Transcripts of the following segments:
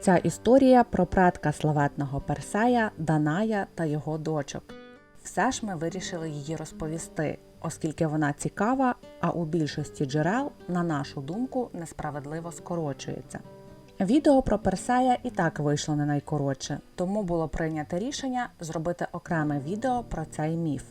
Ця історія про предка славетного Персея, Даная та його дочок. Все ж ми вирішили її розповісти, оскільки вона цікава, а у більшості джерел, на нашу думку, несправедливо скорочується. Відео про Персея і так вийшло не найкоротше, тому було прийнято рішення зробити окреме відео про цей міф.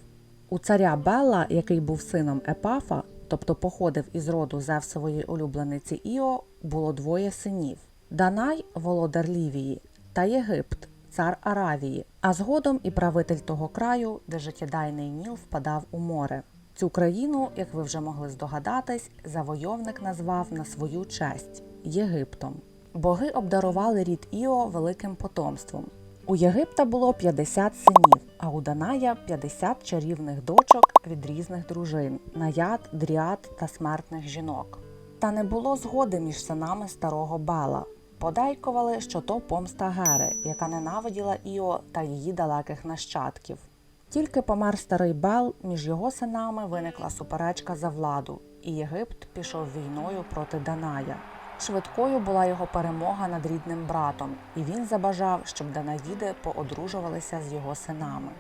У царя Белла, який був сином Епафа, тобто походив із роду Зевсової улюблениці Іо, було двоє синів: Данай, володар Лівії, та Єгипт, цар Аравії, а згодом і правитель того краю, де життєдайний Ніл впадав у море. Цю країну, як ви вже могли здогадатись, завойовник назвав на свою честь Єгиптом. Боги обдарували рід Іо великим потомством. У Єгипта було 50 синів, а у Даная 50 чарівних дочок від різних дружин наяд, дріад та смертних жінок. Та не було згоди між синами старого Бела. Подейкували, що то помста Гери, яка ненавиділа Іо та її далеких нащадків. Тільки помер старий Бел, між його синами виникла суперечка за владу, і Єгипт пішов війною проти Даная. Швидкою була його перемога над рідним братом, і він забажав, щоб Данаїди поодружувалися з його синами.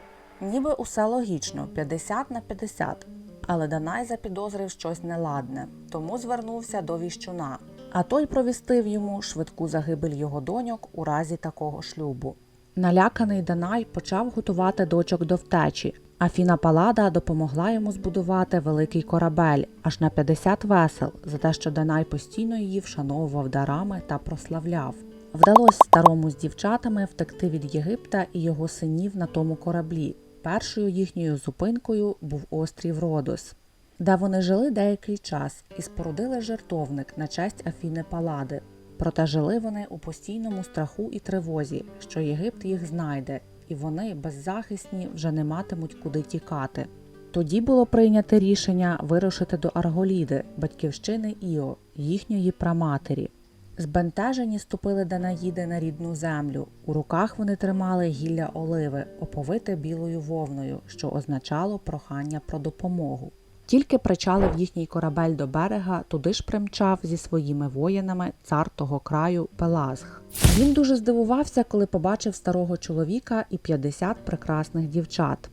Ніби усе логічно 50 на 50, але Данай запідозрив щось неладне, тому звернувся до віщуна. А той провістив йому швидку загибель його доньок у разі такого шлюбу. Наляканий Данай почав готувати дочок до втечі. Афіна Палада допомогла йому збудувати великий корабель аж на 50 весел за те, що Данай постійно її вшановував дарами та прославляв. Вдалося старому з дівчатами втекти від Єгипта і його синів на тому кораблі. Першою їхньою зупинкою був острів Родос, де вони жили деякий час і спорудили жертовник на честь Афіни Палади. Проте жили вони у постійному страху і тривозі, що Єгипт їх знайде, і вони беззахисні вже не матимуть куди тікати. Тоді було прийнято рішення вирушити до Арголіди, батьківщини Іо, їхньої праматері. Збентежені ступили Данаїди на рідну землю. У руках вони тримали гілля оливи, оповите білою вовною, що означало прохання про допомогу. Тільки причалив їхній корабель до берега, туди ж примчав зі своїми воїнами цар того краю Пелазг. Він дуже здивувався, коли побачив старого чоловіка і 50 прекрасних дівчат.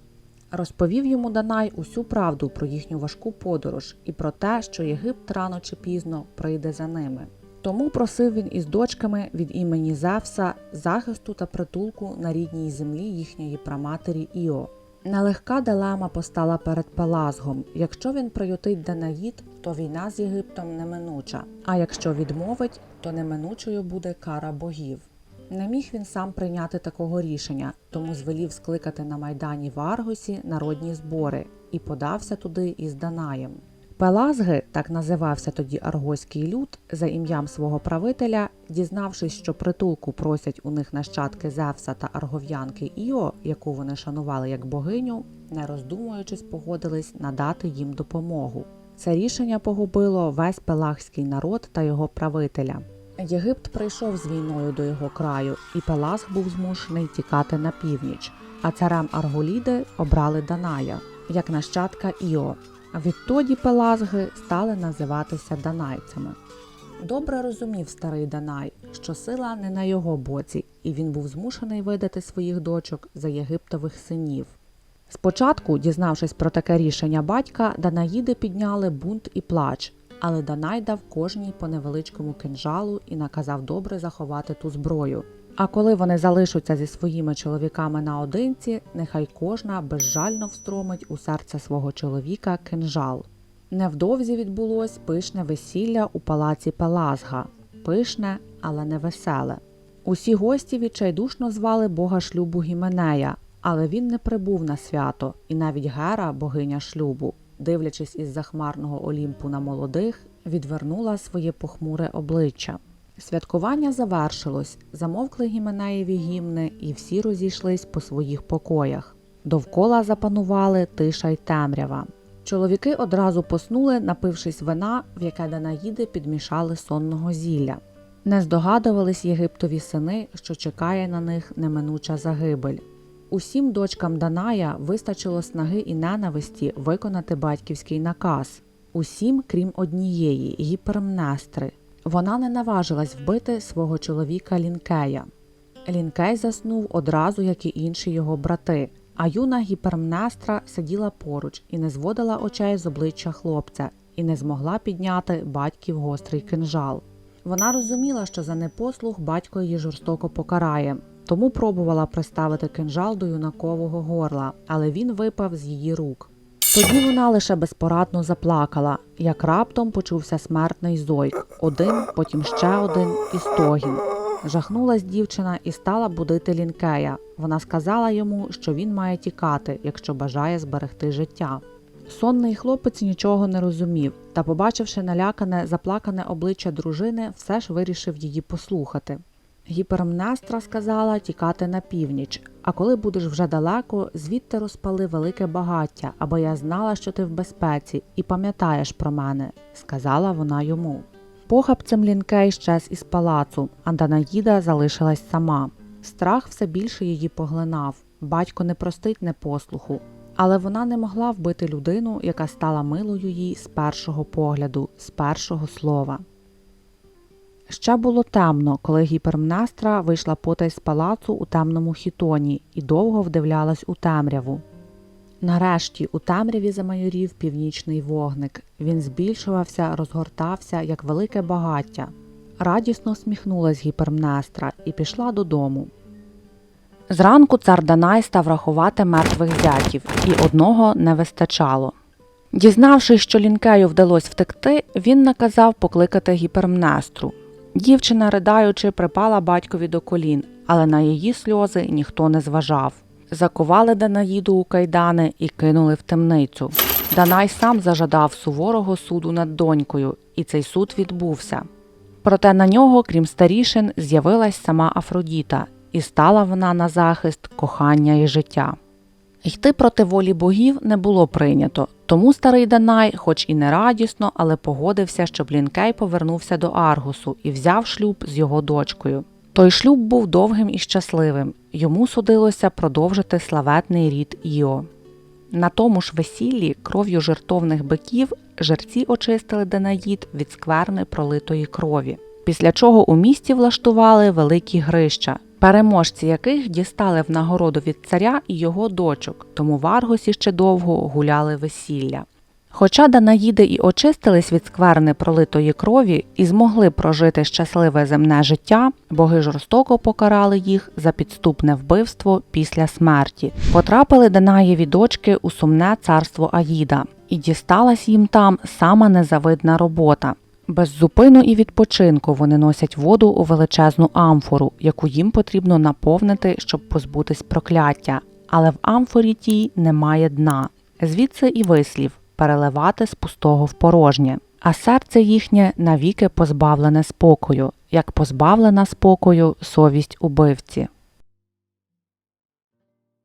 Розповів йому Данай усю правду про їхню важку подорож і про те, що Єгипт рано чи пізно прийде за ними. Тому просив він із дочками від імені Зевса захисту та притулку на рідній землі їхньої праматері Іо. Нелегка дилема постала перед Пелазгом. Якщо він приютить Данаїд, то війна з Єгиптом неминуча, а якщо відмовить, то неминучою буде кара богів. Не міг він сам прийняти такого рішення, тому звелів скликати на майдані в Аргосі народні збори і подався туди із Данаєм. Пелазги, так називався тоді аргоський люд, за ім'ям свого правителя, дізнавшись, що притулку просять у них нащадки Зевса та аргов'янки Іо, яку вони шанували як богиню, не роздумуючись, погодились надати їм допомогу. Це рішення погубило весь пелагський народ та його правителя. Єгипт прийшов з війною до його краю, і Пелазг був змушений тікати на північ, а царем Арголіди обрали Даная як нащадка Іо. Відтоді пелазги стали називатися данайцями. Добре розумів старий Данай, що сила не на його боці, і він був змушений видати своїх дочок за єгиптових синів. Спочатку, дізнавшись про таке рішення батька, Данаїди підняли бунт і плач, але Данай дав кожній по невеличкому кинжалу і наказав добре заховати ту зброю. А коли вони залишаться зі своїми чоловіками наодинці, нехай кожна безжально встромить у серце свого чоловіка кинжал. Невдовзі відбулось пишне весілля у палаці Пелазга, пишне, але не веселе. Усі гості відчайдушно звали бога шлюбу Гіменея, але він не прибув на свято, і навіть Гера, богиня шлюбу, дивлячись із захмарного Олімпу на молодих, відвернула своє похмуре обличчя. Святкування завершилось, замовкли гіменеєві гімни, і всі розійшлись по своїх покоях. Довкола запанували тиша й темрява. Чоловіки одразу поснули, напившись вина, в яке Данаїди підмішали сонного зілля. Не здогадувались єгиптові сини, що чекає на них неминуча загибель. Усім дочкам Даная вистачило снаги і ненависті виконати батьківський наказ. Усім, крім однієї, гіпермнестри. Вона не наважилась вбити свого чоловіка Лінкея. Лінкей заснув одразу, як і інші його брати, а юна гіпермнестра сиділа поруч і не зводила очей з обличчя хлопця і не змогла підняти батьків гострий кинжал. Вона розуміла, що за непослух батько її жорстоко покарає, тому пробувала приставити кинжал до юнакового горла, але він випав з її рук. Тоді вона лише безпорадно заплакала, як раптом почувся смертний зойк, один, потім ще один і стогін. Жахнулась дівчина і стала будити лінкея. Вона сказала йому, що він має тікати, якщо бажає зберегти життя. Сонний хлопець нічого не розумів, та, побачивши налякане, заплакане обличчя дружини, все ж вирішив її послухати. Гіпермнестра сказала тікати на північ, а коли будеш вже далеко, звідти розпали велике багаття, аби я знала, що ти в безпеці, і пам'ятаєш про мене, сказала вона йому. Похапцем Лінкей щез із палацу, а Данаїда залишилась сама. Страх все більше її поглинав. Батько не простить непослуху, але вона не могла вбити людину, яка стала милою їй з першого погляду, з першого слова. Ще було темно, коли гіпермнестра вийшла потай з палацу у темному хітоні і довго вдивлялась у темряву. Нарешті у темряві замайорів північний вогник. Він збільшувався, розгортався, як велике багаття. Радісно сміхнулась гіпермнестра і пішла додому. Зранку цар Данай став рахувати мертвих зятів, і одного не вистачало. Дізнавшись, що лінкею вдалося втекти, він наказав покликати гіпермнестру. Дівчина, ридаючи, припала батькові до колін, але на її сльози ніхто не зважав. Закували Данаїду у кайдани і кинули в темницю. Данай сам зажадав суворого суду над донькою, і цей суд відбувся. Проте на нього, крім старішин, з'явилась сама Афродіта, і стала вона на захист кохання і життя. Йти проти волі богів не було прийнято, тому старий Данай, хоч і не радісно, але погодився, щоб Лінкей повернувся до Аргусу і взяв шлюб з його дочкою. Той шлюб був довгим і щасливим. Йому судилося продовжити славетний рід Іо. На тому ж весіллі кров'ю жертовних биків жерці очистили Данаїд від скверни пролитої крові, після чого у місті влаштували великі грища, переможці яких дістали в нагороду від царя і його дочок, тому в Аргосі ще довго гуляли весілля. Хоча Данаїди і очистились від скверни пролитої крові і змогли прожити щасливе земне життя, боги жорстоко покарали їх за підступне вбивство після смерті. Потрапили Данаєві дочки у сумне царство Аїда, і дісталась їм там сама незавидна робота. Без зупину і відпочинку вони носять воду у величезну амфору, яку їм потрібно наповнити, щоб позбутись прокляття. Але в амфорі тій немає дна. Звідси і вислів переливати з пустого в порожнє, а серце їхнє навіки позбавлене спокою, як позбавлена спокою совість убивці.